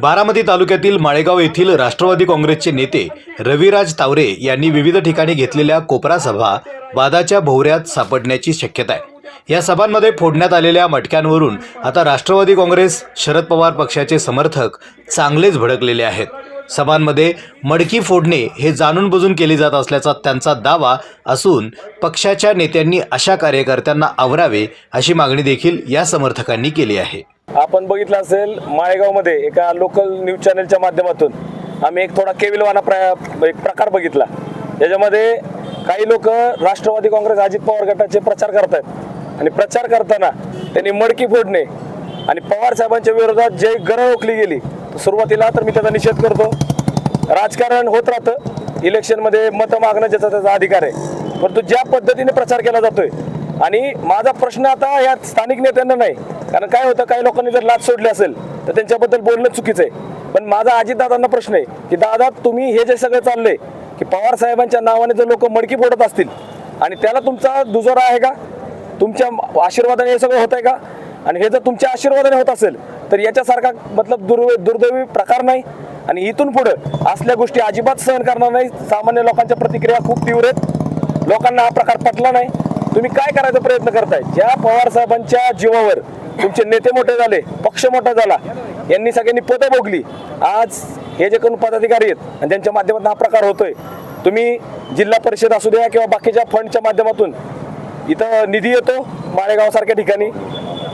बारामती तालुक्यातील माळेगाव येथील राष्ट्रवादी काँग्रेसचे नेते रविराज तावरे यांनी विविध ठिकाणी घेतलेल्या कोपरा सभा वादाच्या भोवऱ्यात सापडण्याची शक्यता आहे. या सभांमध्ये फोडण्यात आलेल्या मटक्यांवरून आता राष्ट्रवादी काँग्रेस शरद पवार पक्षाचे समर्थक चांगलेच भडकलेले आहेत. सभांमध्ये मडकी फोडणे हे जाणून बुजून केले जात असल्याचा त्यांचा दावा असून पक्षाच्या नेत्यांनी अशा कार्यकर्त्यांना आवरावे अशी मागणी देखील या समर्थकांनी केली आहे. आपण बघितलं असेल माळेगावमध्ये एका लोकल न्यूज चॅनलच्या माध्यमातून आम्ही एक थोडा केविलवाना प्र एक प्रकार बघितला. याच्यामध्ये काही लोक राष्ट्रवादी काँग्रेस अजित पवार गटाचे प्रचार करतायत. आणि प्रचार करताना त्यांनी मडकी फोडणे आणि पवार साहेबांच्या विरोधात जे गरळ ओखली गेली. सुरुवातीला तर मी त्याचा निषेध करतो. राजकारण होत राहतं. इलेक्शनमध्ये मतं मागणं ज्याचा त्याचा अधिकार आहे. परंतु ज्या पद्धतीने प्रचार केला जातोय आणि माझा प्रश्न आता या स्थानिक नेत्यांना नाही. कारण काय होतं काही लोकांनी जर लाच सोडली असेल तर त्यांच्याबद्दल बोलणं चुकीचं आहे. पण माझा अजितदादांना प्रश्न आहे की दादा तुम्ही हे जे सगळं चाललंय की पवार साहेबांच्या नावाने जर लोक मडकी फोडत असतील आणि त्याला तुमचा दुजोरा आहे का? तुमच्या आशीर्वादाने हे सगळं होत आहे का? आणि हे जर तुमच्या आशीर्वादाने होत असेल तर याच्यासारखा मतलब दुर् दुर्दैवी प्रकार नाही. आणि इथून पुढं असल्या गोष्टी अजिबात सहन करणार नाही. सामान्य लोकांच्या प्रतिक्रिया खूप तीव्र आहेत. लोकांना हा प्रकार पटला नाही. तुम्ही काय करायचा प्रयत्न करताय? ज्या पवार साहेबांच्या जीवावर तुमचे नेते मोठे झाले पक्ष मोठा झाला यांनी सगळ्यांनी पदं भोगली. आज हे जे कोण पदाधिकारी आहेत आणि त्यांच्या माध्यमातून हा प्रकार होतोय तुम्ही जिल्हा परिषद असू द्या किंवा बाकीच्या फंडच्या माध्यमातून इथं निधी येतो माळेगावसारख्या ठिकाणी.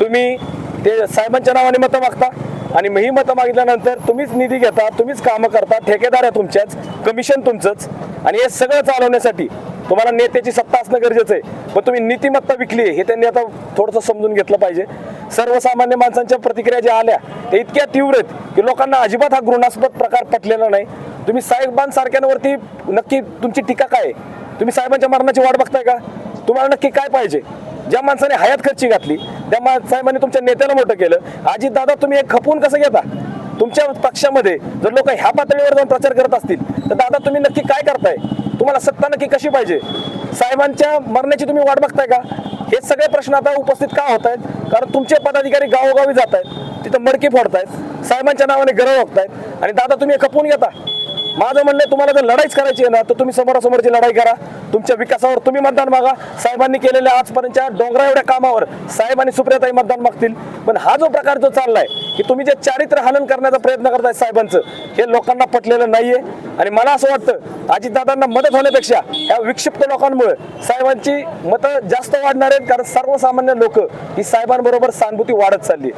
तुम्ही ते साहेबांच्या नावाने मतं मागता आणि मग ही मतं मागितल्यानंतर तुम्हीच निधी घेता तुम्हीच कामं करता ठेकेदार आहे तुमच्याच कमिशन तुमचंच आणि हे सगळं चालवण्यासाठी तुम्हाला नेत्याची सत्ता असणं गरजेचं आहे. पण तुम्ही नीतिमत्ता विकली आहे हे त्यांनी आता थोडंसं समजून घेतलं पाहिजे. सर्वसामान्य माणसांच्या प्रतिक्रिया ज्या आल्या त्या इतक्या तीव्र आहेत की लोकांना अजिबात हा घृणास्पद प्रकार पटलेला नाही. तुम्ही साहेबांसारख्यांवरती नक्की तुमची टीका काय आहे? तुम्ही साहेबांच्या मरणाची वाट बघताय का? तुम्हाला नक्की काय पाहिजे? ज्या माणसाने हयात खर्ची घातली त्या मा साहेबांनी तुमच्या नेत्याला मोठं केलं. अजित दादा तुम्ही एक खपून कसं घेता? तुमच्या पक्षामध्ये जर लोक ह्या पातळीवर जाऊन प्रचार करत असतील तर दादा तुम्ही नक्की काय करताय? तुम्हाला सत्ता नक्की कशी पाहिजे? साहेबांच्या मरण्याची तुम्ही वाट बघताय का? हे सगळे प्रश्न आता उपस्थित का होत आहेत कारण तुमचे पदाधिकारी गावोगावी जात आहेत तिथं मडकी फोडतायत साहेबांच्या नावाने गरव बघतायत आणि दादा तुम्ही हे खपून घेता. माझं म्हणणं आहे, तुम्हाला जर लढाईच करायची आहे ना तर तुम्ही समोरासमोरची लढाई करा. तुमच्या विकासावर तुम्ही मतदान मागा. साहेबांनी केलेल्या आजपर्यंतच्या डोंगरा एवढ्या कामावर साहेब आणि सुप्रियाताई मतदान मागतील. पण हा जो प्रकार जो चाललाय की तुम्ही जे चारित्र्य हनन करण्याचा प्रयत्न करताय साहेबांचं हे लोकांना पटलेलं नाहीये. आणि मला असं वाटतं अजितदादांना मदत होण्यापेक्षा या विक्षिप्त लोकांमुळे साहेबांची मतं जास्त वाढणार आहेत कारण सर्वसामान्य लोक ही साहेबांबरोबर सहानुभूती वाढत चालली